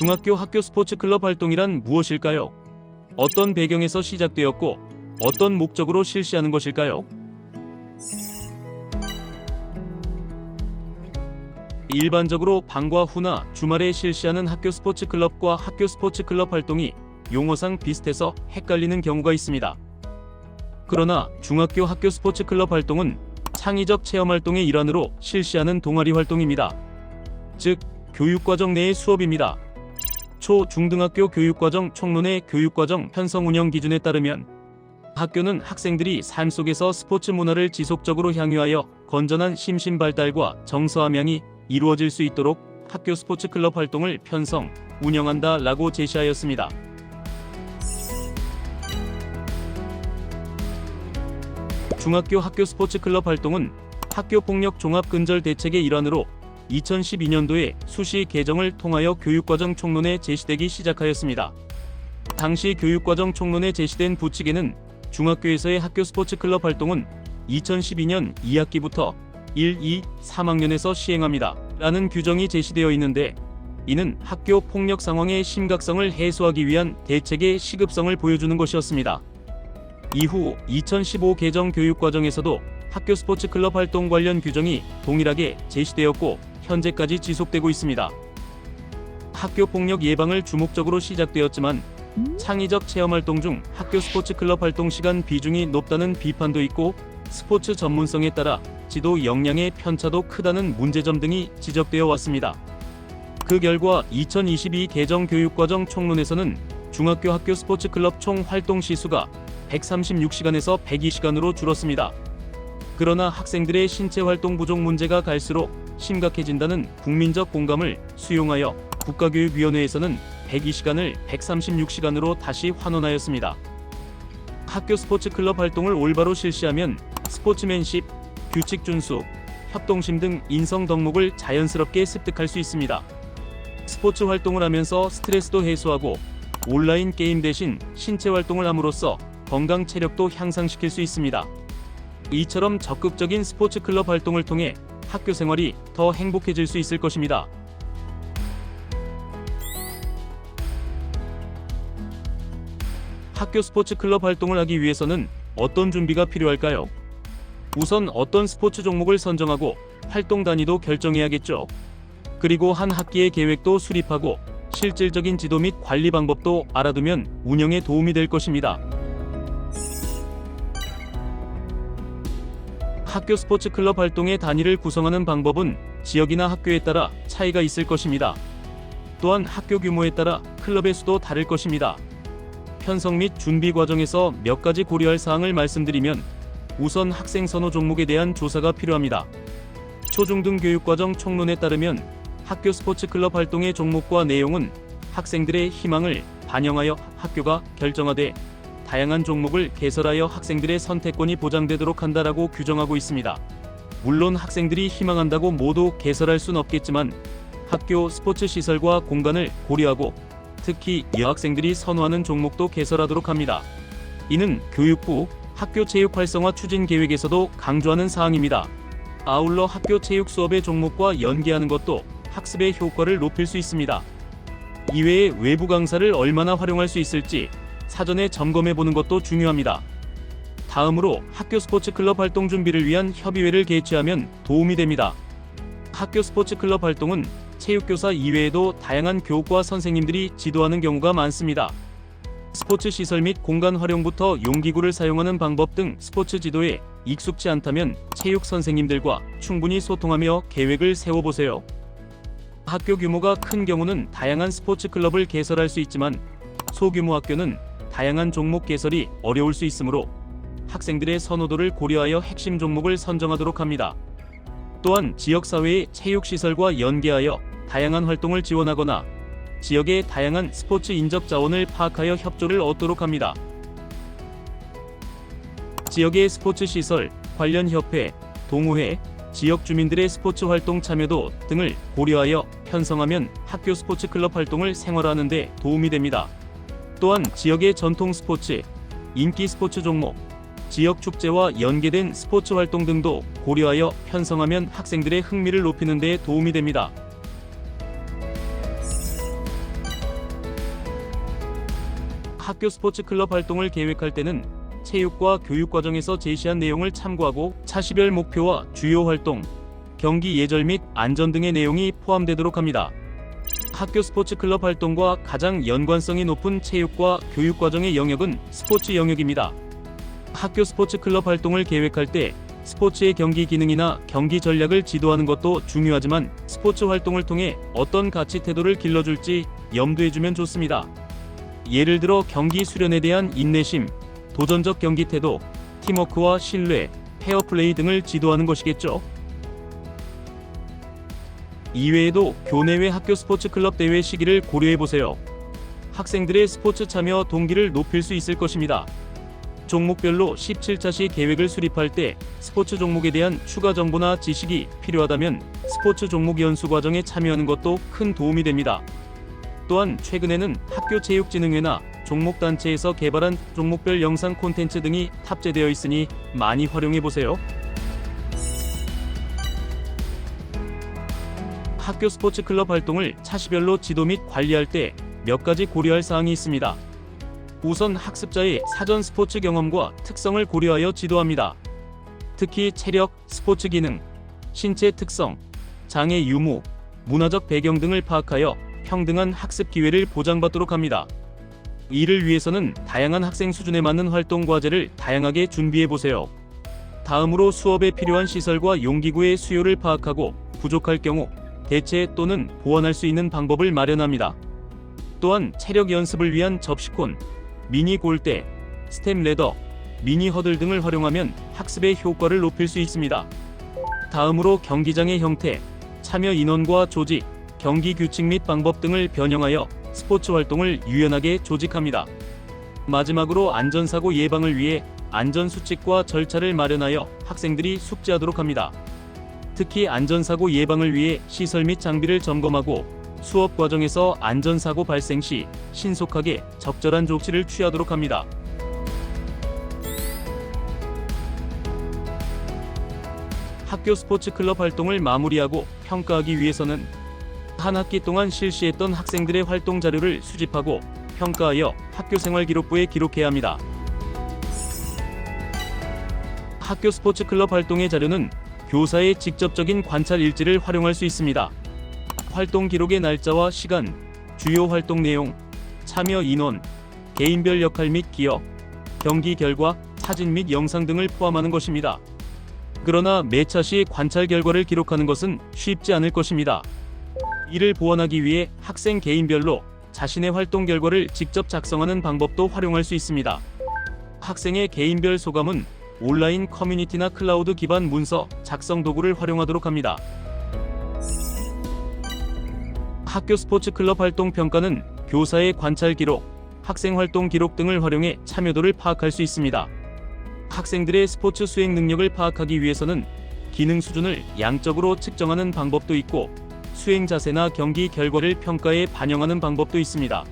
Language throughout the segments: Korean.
중학교 학교 스포츠 클럽 활동이란 무엇일까요? 어떤 배경에서 시작되었고 어떤 목적으로 실시하는 것일까요? 일반적으로 방과 후나 주말에 실시하는 학교 스포츠 클럽과 학교 스포츠 클럽 활동이 용어상 비슷해서 헷갈리는 경우가 있습니다. 그러나 중학교 학교 스포츠 클럽 활동은 창의적 체험 활동의 일환으로 실시하는 동아리 활동입니다. 즉, 교육과정 내의 수업입니다. 초, 중등학교 교육과정 총론의 교육과정 편성 운영 기준에 따르면 학교는 학생들이 삶 속에서 스포츠 문화를 지속적으로 향유하여 건전한 심신 발달과 정서 함양이 이루어질 수 있도록 학교 스포츠 클럽 활동을 편성, 운영한다 라고 제시하였습니다. 중학교 학교 스포츠 클럽 활동은 학교 폭력 종합 근절 대책의 일환으로 2012년도에 수시 개정을 통하여 교육과정 총론에 제시되기 시작하였습니다. 당시 교육과정 총론에 제시된 부칙에는 중학교에서의 학교 스포츠 클럽 활동은 2012년 2학기부터 1, 2, 3학년에서 시행합니다. 라는 규정이 제시되어 있는데 이는 학교 폭력 상황의 심각성을 해소하기 위한 대책의 시급성을 보여주는 것이었습니다. 이후 2015 개정 교육 과정에서도 학교 스포츠 클럽 활동 관련 규정이 동일하게 제시되었고 현재까지 지속되고 있습니다. 학교 폭력 예방을 주목적으로 시작되었지만 창의적 체험 활동 중 학교 스포츠 클럽 활동 시간 비중이 높다는 비판도 있고 스포츠 전문성에 따라 지도 역량의 편차도 크다는 문제점 등이 지적되어 왔습니다. 그 결과 2022 개정 교육과정 총론에서는 중학교 학교 스포츠 클럽 총 활동 시수가 136시간에서 102시간으로 줄었습니다. 그러나 학생들의 신체 활동 부족 문제가 갈수록 심각해진다는 국민적 공감을 수용하여 국가교육위원회에서는 102시간을 136시간으로 다시 환원하였습니다. 학교 스포츠 클럽 활동을 올바로 실시하면 스포츠맨십, 규칙 준수, 협동심 등 인성 덕목을 자연스럽게 습득할 수 있습니다. 스포츠 활동을 하면서 스트레스도 해소하고 온라인 게임 대신 신체 활동을 함으로써 건강 체력도 향상시킬 수 있습니다. 이처럼 적극적인 스포츠 클럽 활동을 통해 학교 생활이 더 행복해질 수 있을 것입니다. 학교 스포츠 클럽 활동을 하기 위해서는 어떤 준비가 필요할까요? 우선 어떤 스포츠 종목을 선정하고 활동 단위도 결정해야겠죠. 그리고 한 학기의 계획도 수립하고 실질적인 지도 및 관리 방법도 알아두면 운영에 도움이 될 것입니다. 학교 스포츠 클럽 활동의 단위를 구성하는 방법은 지역이나 학교에 따라 차이가 있을 것입니다. 또한 학교 규모에 따라 클럽의 수도 다를 것입니다. 편성 및 준비 과정에서 몇 가지 고려할 사항을 말씀드리면 우선 학생 선호 종목에 대한 조사가 필요합니다. 초중등 교육과정 총론에 따르면 학교 스포츠 클럽 활동의 종목과 내용은 학생들의 희망을 반영하여 학교가 결정하되 다양한 종목을 개설하여 학생들의 선택권이 보장되도록 한다라고 규정하고 있습니다. 물론 학생들이 희망한다고 모두 개설할 순 없겠지만 학교 스포츠 시설과 공간을 고려하고 특히 여학생들이 선호하는 종목도 개설하도록 합니다. 이는 교육부 학교 체육 활성화 추진 계획에서도 강조하는 사항입니다. 아울러 학교 체육 수업의 종목과 연계하는 것도 학습의 효과를 높일 수 있습니다. 이외에 외부 강사를 얼마나 활용할 수 있을지 사전에 점검해 보는 것도 중요합니다. 다음으로 학교 스포츠 클럽 활동 준비를 위한 협의회를 개최하면 도움이 됩니다. 학교 스포츠 클럽 활동은 체육교사 이외에도 다양한 교육과 선생님들이 지도하는 경우가 많습니다. 스포츠 시설 및 공간 활용부터 용기구를 사용하는 방법 등 스포츠 지도에 익숙치 않다면 체육 선생님들과 충분히 소통하며 계획을 세워보세요. 학교 규모가 큰 경우는 다양한 스포츠 클럽을 개설할 수 있지만 소규모 학교는 다양한 종목 개설이 어려울 수 있으므로 학생들의 선호도를 고려하여 핵심 종목을 선정하도록 합니다. 또한 지역사회의 체육시설과 연계하여 다양한 활동을 지원하거나 지역의 다양한 스포츠 인적 자원을 파악하여 협조를 얻도록 합니다. 지역의 스포츠 시설, 관련 협회, 동호회, 지역 주민들의 스포츠 활동 참여도 등을 고려하여 편성하면 학교 스포츠 클럽 활동을 생활화하는 데 도움이 됩니다. 또한 지역의 전통 스포츠, 인기 스포츠 종목, 지역 축제와 연계된 스포츠 활동 등도 고려하여 편성하면 학생들의 흥미를 높이는 데 도움이 됩니다. 학교 스포츠 클럽 활동을 계획할 때는 체육과 교육 과정에서 제시한 내용을 참고하고 차시별 목표와 주요 활동, 경기 예절 및 안전 등의 내용이 포함되도록 합니다. 학교 스포츠 클럽 활동과 가장 연관성이 높은 체육과 교육 과정의 영역은 스포츠 영역입니다. 학교 스포츠 클럽 활동을 계획할 때 스포츠의 경기 기능이나 경기 전략을 지도하는 것도 중요하지만 스포츠 활동을 통해 어떤 가치 태도를 길러줄지 염두해주면 좋습니다. 예를 들어 경기 수련에 대한 인내심, 도전적 경기 태도, 팀워크와 신뢰, 페어플레이 등을 지도하는 것이겠죠. 이외에도 교내외 학교 스포츠 클럽 대회 시기를 고려해 보세요. 학생들의 스포츠 참여 동기를 높일 수 있을 것입니다. 종목별로 17차 시 계획을 수립할 때 스포츠 종목에 대한 추가 정보나 지식이 필요하다면 스포츠 종목 연수 과정에 참여하는 것도 큰 도움이 됩니다. 또한 최근에는 학교 체육진흥회나 종목단체에서 개발한 종목별 영상 콘텐츠 등이 탑재되어 있으니 많이 활용해 보세요. 학교 스포츠 클럽 활동을 차시별로 지도 및 관리할 때 몇 가지 고려할 사항이 있습니다. 우선 학습자의 사전 스포츠 경험과 특성을 고려하여 지도합니다. 특히 체력, 스포츠 기능, 신체 특성, 장애 유무, 문화적 배경 등을 파악하여 평등한 학습 기회를 보장받도록 합니다. 이를 위해서는 다양한 학생 수준에 맞는 활동 과제를 다양하게 준비해 보세요. 다음으로 수업에 필요한 시설과 용기구의 수요를 파악하고 부족할 경우 대체 또는 보완할 수 있는 방법을 마련합니다. 또한 체력 연습을 위한 접시콘, 미니 골대, 스템 레더, 미니 허들 등을 활용하면 학습의 효과를 높일 수 있습니다. 다음으로 경기장의 형태, 참여 인원과 조직, 경기 규칙 및 방법 등을 변형하여 스포츠 활동을 유연하게 조직합니다. 마지막으로 안전사고 예방을 위해 안전수칙과 절차를 마련하여 학생들이 숙지하도록 합니다. 특히 안전사고 예방을 위해 시설 및 장비를 점검하고 수업 과정에서 안전사고 발생 시 신속하게 적절한 조치를 취하도록 합니다. 학교 스포츠 클럽 활동을 마무리하고 평가하기 위해서는 한 학기 동안 실시했던 학생들의 활동 자료를 수집하고 평가하여 학교 생활 기록부에 기록해야 합니다. 학교 스포츠 클럽 활동의 자료는 교사의 직접적인 관찰 일지를 활용할 수 있습니다. 활동 기록의 날짜와 시간, 주요 활동 내용, 참여 인원, 개인별 역할 및 기억, 경기 결과, 사진 및 영상 등을 포함하는 것입니다. 그러나 매차 시 관찰 결과를 기록하는 것은 쉽지 않을 것입니다. 이를 보완하기 위해 학생 개인별로 자신의 활동 결과를 직접 작성하는 방법도 활용할 수 있습니다. 학생의 개인별 소감은 온라인 커뮤니티나 클라우드 기반 문서 작성 도구를 활용하도록 합니다. 학교 스포츠 클럽 활동 평가는 교사의 관찰 기록, 학생 활동 기록 등을 활용해 참여도를 파악할 수 있습니다. 학생들의 스포츠 수행 능력을 파악하기 위해서는 기능 수준을 양적으로 측정하는 방법도 있고 수행 자세나 경기 결과를 평가에 반영하는 방법도 있습니다.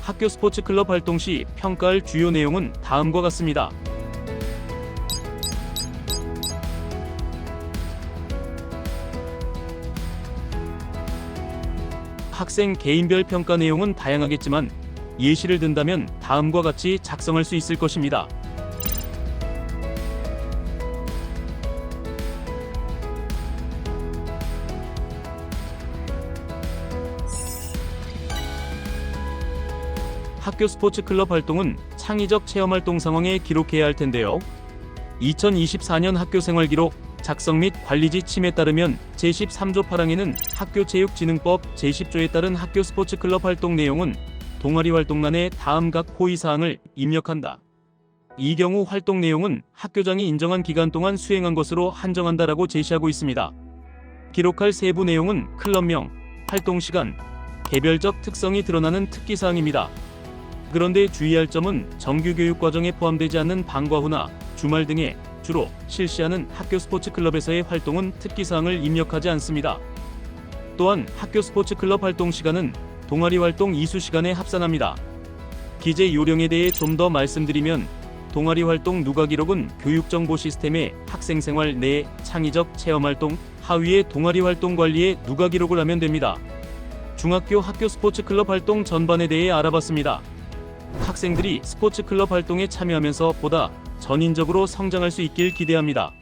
학교 스포츠 클럽 활동 시 평가할 주요 내용은 다음과 같습니다. 학생 개인별 평가 내용은 다양하겠지만 예시를 든다면 다음과 같이 작성할 수 있을 것입니다. 학교 스포츠 클럽 활동은 창의적 체험 활동 상황에 기록해야 할 텐데요. 2024년 학교 생활 기록 작성 및 관리지 침에 따르면 제13조 8항에는 학교체육진흥법 제10조에 따른 학교 스포츠 클럽 활동 내용은 동아리 활동란에 다음 각 호의 사항을 입력한다. 이 경우 활동 내용은 학교장이 인정한 기간 동안 수행한 것으로 한정한다라고 제시하고 있습니다. 기록할 세부 내용은 클럽명, 활동 시간, 개별적 특성이 드러나는 특기 사항입니다. 그런데 주의할 점은 정규 교육 과정에 포함되지 않는 방과 후나 주말 등에 주로 실시하는 학교 스포츠 클럽에서의 활동은 특기 사항을 입력하지 않습니다. 또한 학교 스포츠 클럽 활동 시간은 동아리 활동 이수 시간에 합산합니다. 기재 요령에 대해 좀 더 말씀드리면 동아리 활동 누가 기록은 교육 정보 시스템의 학생 생활 내 창의적 체험 활동 하위의 동아리 활동 관리에 누가 기록을 하면 됩니다. 중학교 학교 스포츠 클럽 활동 전반에 대해 알아봤습니다. 학생들이 스포츠 클럽 활동에 참여하면서 보다 전인적으로 성장할 수 있길 기대합니다.